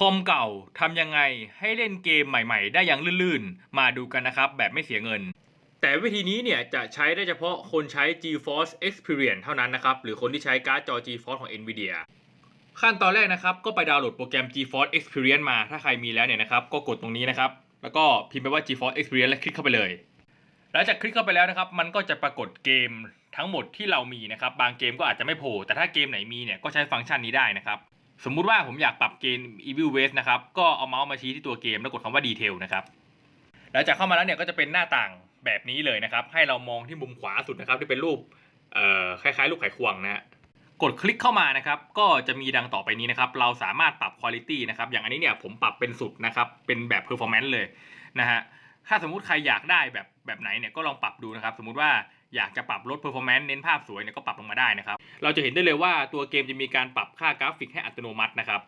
คอมเก่าทำยังไงให้เล่นเกมใหม่ๆ ได้อย่างลื่นๆ มาดูกันนะครับ แบบไม่เสียเงิน แต่วิธีนี้เนี่ยจะใช้ได้เฉพาะคนใช้ GeForce Experience เท่านั้นนะครับ หรือคนที่ใช้การ์ดจอ GeForce ของ Nvidia ขั้นตอนแรกนะครับ ก็ไปดาวน์โหลดโปรแกรม GeForce Experience มา ถ้าใครมีแล้วเนี่ยนะครับ ก็กดตรงนี้นะครับ แล้วก็พิมพ์ไปว่า GeForce Experience แล้วคลิกเข้าไปเลย หลังจากคลิกเข้าไปแล้วนะครับ มันก็จะปรากฏเกมทั้งหมดที่เรามีนะครับ บางเกมก็อาจจะไม่โผล่ แต่ถ้าเกมไหนมีเนี่ย ก็ใช้ฟังก์ชันนี้ได้นะครับ สมมุติว่าผมอยากปรับเกม Evil West นะครับ ก็เอาเมาส์มาชี้ที่ตัวเกมแล้วกดคำว่า Detail นะครับ หลังจากเข้ามาแล้วเนี่ยก็จะเป็นหน้าต่างแบบนี้เลยนะครับ ให้เรามองที่มุมขวาสุดนะครับที่เป็นรูปเอ่อคล้ายๆ รูปไขควงนะฮะกดคลิกเข้ามานะครับ ก็จะมีดังต่อไปนี้นะครับ เราสามารถปรับคุณภาพนะครับ อย่างอันนี้เนี่ยผมปรับเป็นสุดนะครับ เป็นแบบ performance เลยนะฮะ ถ้าสมมติใครอยากได้แบบแบบไหนเนี่ยก็ลองปรับดูนะครับ สมมุติว่าอยากจะปรับลด performance เน้นภาพสวยเนี่ยก็ปรับลงมาได้นะครับ เราจะเห็นได้เลยว่าตัวเกมจะมีการปรับค่ากราฟิกให้อัตโนมัตินะครับ